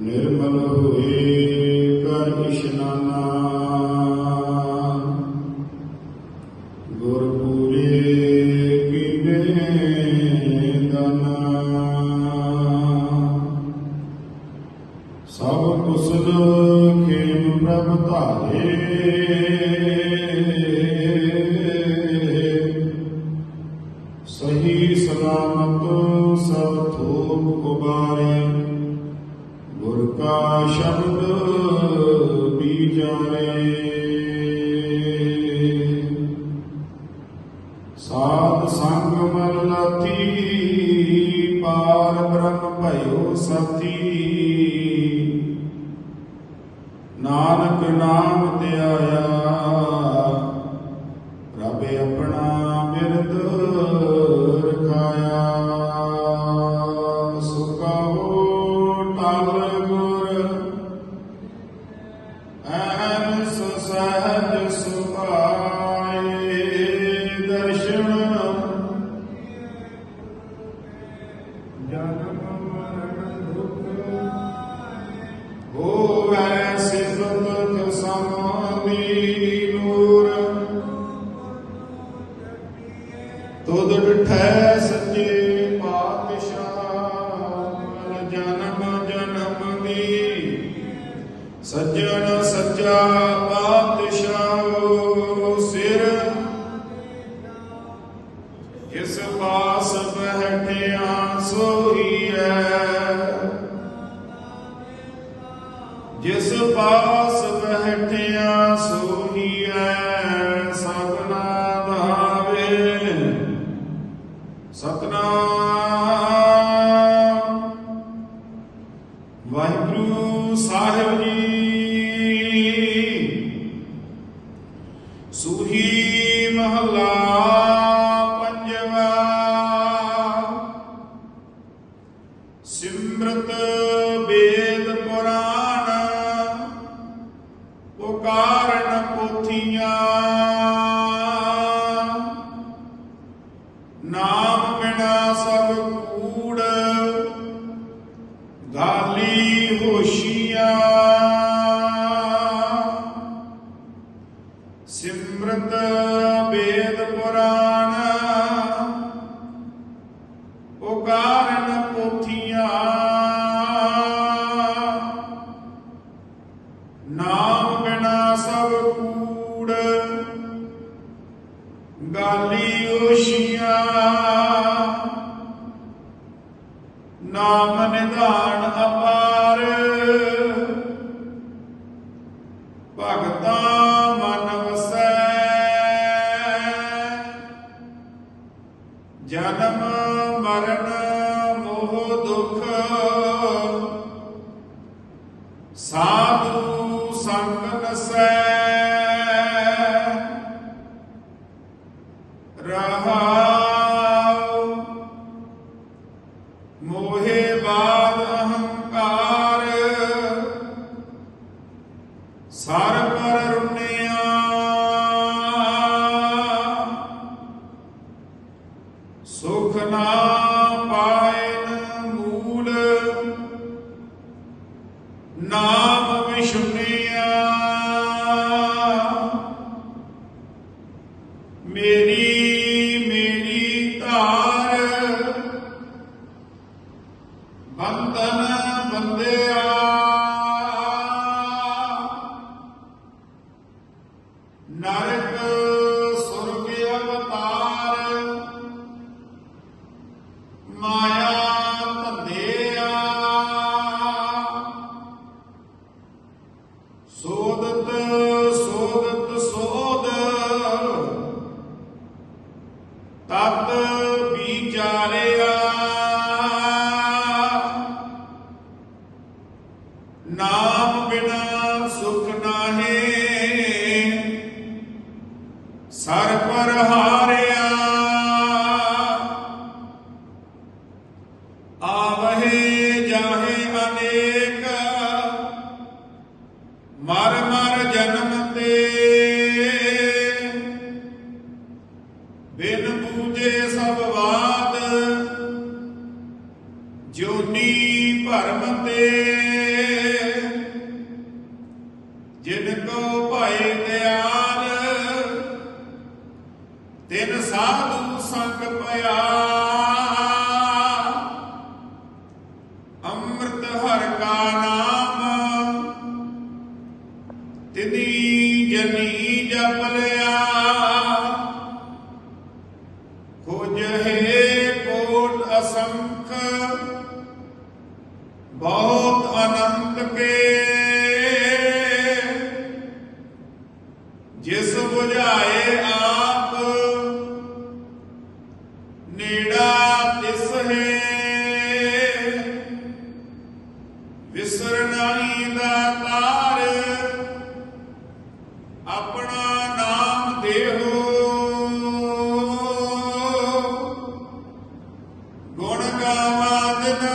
ਨਿਰਮਲ ਹੋਏ ਕਰ ਇਸ਼ਨਾਨਾ। ਗੁਰ ਪੂਰੇ ਕੀਨੇ ਦਾਨਾ। ਸਭ ਕੁਸਲ ਖੇਮ ਪ੍ਰਭ ਧਾਰੇ। ਸਹੀ ਸਲਾਮਤ ਸਭ ਥੋਕ ਉਬਾਰੇ। ਕਾ ਸ਼ਬਦ ਬੀਜਾਰੇ ਸਾਧ ਸੰਗ ਮਨ ਲਾਥੀ ਪਾਰ ਬ੍ਰਹਮ ਭਇਓ ਸਾਥੀ। ਨਾਨਕ ਨਾਮ ਤੇ ਤੁਧ ਡਠੈ ਸੱਚੇ ਪਾਤਸ਼ਾਹ, ਮਨ ਜਨਮ ਜਨਮ ਦੀ। ਸੱਜਣ ਸੱਚਾ ਪਾਤਸ਼ਾਹ ਸਿਰ। ਕਿਸ ਪਾਸ ਬਹਿਠਿਆ ਸੋਹੀਐ। ਜਿਸ ਪਾਸ ਬਹਿਠਿਆ ਸੋਹੀਐ ਨਾਮ ਨਿਧਾਨ ਅਪਾਰ। ਭਗਤਾ ਮਨ ਵਸੈ। ਜਨਮ ਮਰਨ ਮੋਹ ਦੁਖ। ਸਾਧੂ ਸੰਗ ਨਸੈ ਸੁਖ ਨਾ ਪਾਇਨ ਸਰ ਪਰ ਹਾਰਿਆ। ਆਵਹੇ ਜਾਹੇ ਅਨੇਕ, ਮਰ ਮਰ ਜਨਮ ਤੇ। ਬਿਨ ਪੂਜੇ ਸਭ ਬਾਤ ਜੋਨੀ ਭਰਮ ਤੇ। ਜਿਨ ਕੋ ਭਾਈ ਦਿਆਲ ਸਾਧੂ ਸੰਗ ਪਿਆ। ਅੰਮ੍ਰਿਤ ਹਰ ਕਾ ਨਾਮ, ਤਿਨੀ ਜਨੀ ਜਪ ਲਿਆ। ਖੋਜ ਕੋਟ ਅਸੰਖ, ਬਹੁਤ ਅਨੰਤ ਕੇ ਵਿਸਰਨਾਈ ਦਾ ਤਾਰ ਆਪਣਾ ਨਾਮ ਦੇਹੋ। ਗੁਣ ਗਾਵਾ ਦਿਨ